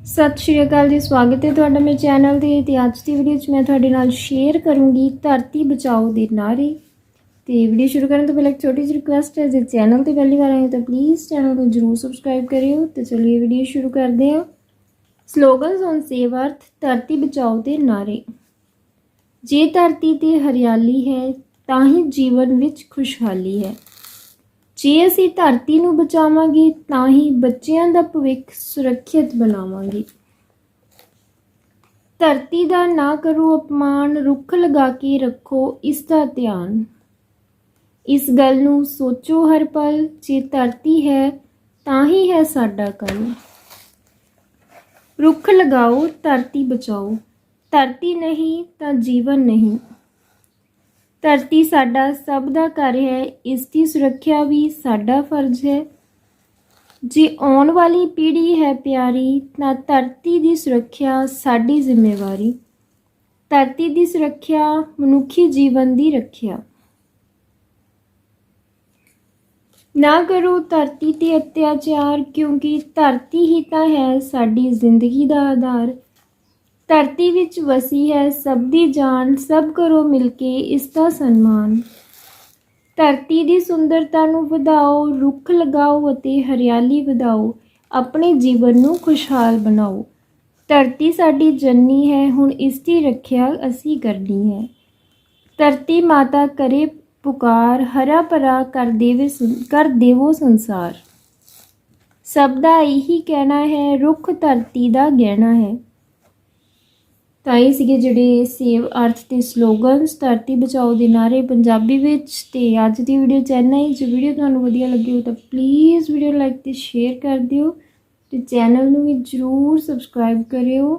ਸਤਿ ਸ਼੍ਰੀ ਅਕਾਲ ਜੀ, ਸਵਾਗਤ ਹੈ ਤੁਹਾਡਾ ਮੇਰੇ ਚੈਨਲ ਤੇ ਤੇ ਅੱਜ ਦੀ ਵੀਡੀਓ 'ਚ। ਮੈਂ ਤੁਹਾਡੇ ਨਾਲ ਸ਼ੇਅਰ ਕਰੂੰਗੀ ਧਰਤੀ ਬਚਾਓ ਦੇ ਨਾਰੇ ਤੇ ਵੀਡੀਓ ਸ਼ੁਰੂ ਕਰਨ ਤੋਂ ਪਹਿਲਾਂ ਇੱਕ ਛੋਟੀ ਜਿਹੀ ਰਿਕੁਐਸਟ ਹੈ, ਜੇ ਚੈਨਲ ਤੇ ਪਹਿਲੀ ਵਾਰ ਆਏ ਹੋ ਤਾਂ ਪਲੀਜ਼ ਚੈਨਲ ਨੂੰ ਜਰੂਰ ਸਬਸਕ੍ਰਾਈਬ ਕਰਿਓ। ਤੇ ਚਲਿਏ ਵੀਡੀਓ ਸ਼ੁਰੂ ਕਰਦੇ ਹਾਂ। ਸਲੋਗਨਸ ਔਨ ਸੇਵ ਅਰਥ ਧਰਤੀ ਬਚਾਓ ਦੇ ਨਾਰੇ ਜੇ ਧਰਤੀ ਤੇ ਹਰਿਆਲੀ ਹੈ, ਤਾਂ ਹੀ ਜੀਵਨ ਵਿੱਚ ਖੁਸ਼ਹਾਲੀ ਹੈ। ਜੇ ਅਸੀਂ ਧਰਤੀ ਨੂੰ ਬਚਾਵਾਂਗੇ, ਤਾਂ ਹੀ ਬੱਚਿਆਂ ਦਾ ਭਵਿੱਖ ਸੁਰੱਖਿਅਤ ਬਣਾਵਾਂਗੇ। ਧਰਤੀ ਦਾ ਨਾ ਕਰੋ ਅਪਮਾਨ, ਰੁੱਖ ਲਗਾ ਕੇ ਰੱਖੋ, ਇਸ ਦਾ ਧਿਆਨ। ਇਸ ਗੱਲ ਨੂੰ ਸੋਚੋ ਹਰ ਪਲ, ਜੇ ਧਰਤੀ ਹੈ, ਤਾਂ ਹੀ ਹੈ ਸਾਡਾ ਕੱਲ ਰੁੱਖ ਲਗਾਓ, ਧਰਤੀ ਬਚਾਓ। ਧਰਤੀ ਨਹੀਂ, ਤਾਂ ਜੀਵਨ ਨਹੀਂ। ਧਰਤੀ ਸਾਡਾ ਸਭ ਦਾ ਘਰ ਹੈ, ਇਸ ਦੀ ਸੁਰੱਖਿਆ ਵੀ ਸਾਡਾ ਫਰਜ਼ ਹੈ। ਜੇ ਆਉਣ ਵਾਲੀ ਪੀੜ੍ਹੀ ਹੈ ਪਿਆਰੀ, ਤਾਂ ਧਰਤੀ ਦੀ ਸੁਰੱਖਿਆ ਸਾਡੀ ਜ਼ਿੰਮੇਵਾਰੀ। ਧਰਤੀ ਦੀ ਸੁਰੱਖਿਆ ਮਨੁੱਖੀ ਜੀਵਨ ਦੀ ਰੱਖਿਆ। ਨਾ ਕਰੋ ਧਰਤੀ ਤੇ ਅਤਿਆਚਾਰ, ਕਿਉਂਕਿ ਧਰਤੀ ਹੀ ਤਾਂ ਹੈ ਸਾਡੀ ਜ਼ਿੰਦਗੀ ਦਾ ਆਧਾਰ। ਧਰਤੀ ਵਿੱਚ ਵਸੀ ਹੈ, ਸਭ ਦੀ ਜਾਨ, ਸਭ ਕਰੋ ਮਿਲ ਕੇ ਇਸ ਦਾ ਸਨਮਾਨ। ਧਰਤੀ ਦੀ ਸੁੰਦਰਤਾ ਨੂੰ ਵਧਾਓ, ਰੁੱਖ ਲਗਾਓ ਅਤੇ ਹਰਿਆਲੀ ਵਧਾਓ, ਆਪਣੇ ਜੀਵਨ ਨੂੰ ਖੁਸ਼ਹਾਲ ਬਣਾਓ। ਧਰਤੀ ਸਾਡੀ ਜੰਨੀ ਹੈ, ਹੁਣ ਇਸ ਦੀ ਰੱਖਿਆ ਅਸੀਂ ਕਰਨੀ ਹੈ। ਧਰਤੀ ਮਾਤਾ ਕਰੇ ਪੁਕਾਰ, ਹਰਾ ਭਰਾ ਕਰ ਦੇਵੇ ਸੁਨ- ਕਰ ਦੇਵੋ ਸੰਸਾਰ। ਸਭ ਦਾ ਇਹੀ ਕਹਿਣਾ ਹੈ, ਰੁੱਖ ਧਰਤੀ ਦਾ ਗਹਿਣਾ ਹੈ। ਤਾਂ ਇਹ ਸੀਗੇ ਜਿਹੜੇ ਸੇਵ ਅਰਥ ਤੇ ਸਲੋਗਨਸ, ਧਰਤੀ ਬਚਾਓ ਦੇ ਨਾਰੇ ਪੰਜਾਬੀ ਵਿੱਚ ਤੇ ਅੱਜ ਦੀ ਵੀਡੀਓ ਚੈਨਲ ਹੈ। ਜੇ ਵੀਡੀਓ ਤੁਹਾਨੂੰ ਵਧੀਆ ਲੱਗੀ ਹੋ ਤਾਂ ਪਲੀਜ਼ ਵੀਡੀਓ ਲਾਈਕ ਤੇ ਸ਼ੇਅਰ ਕਰ ਦਿਓ ਤੇ ਚੈਨਲ ਨੂੰ ਵੀ ਜਰੂਰ ਸਬਸਕ੍ਰਾਈਬ ਕਰਿਓ।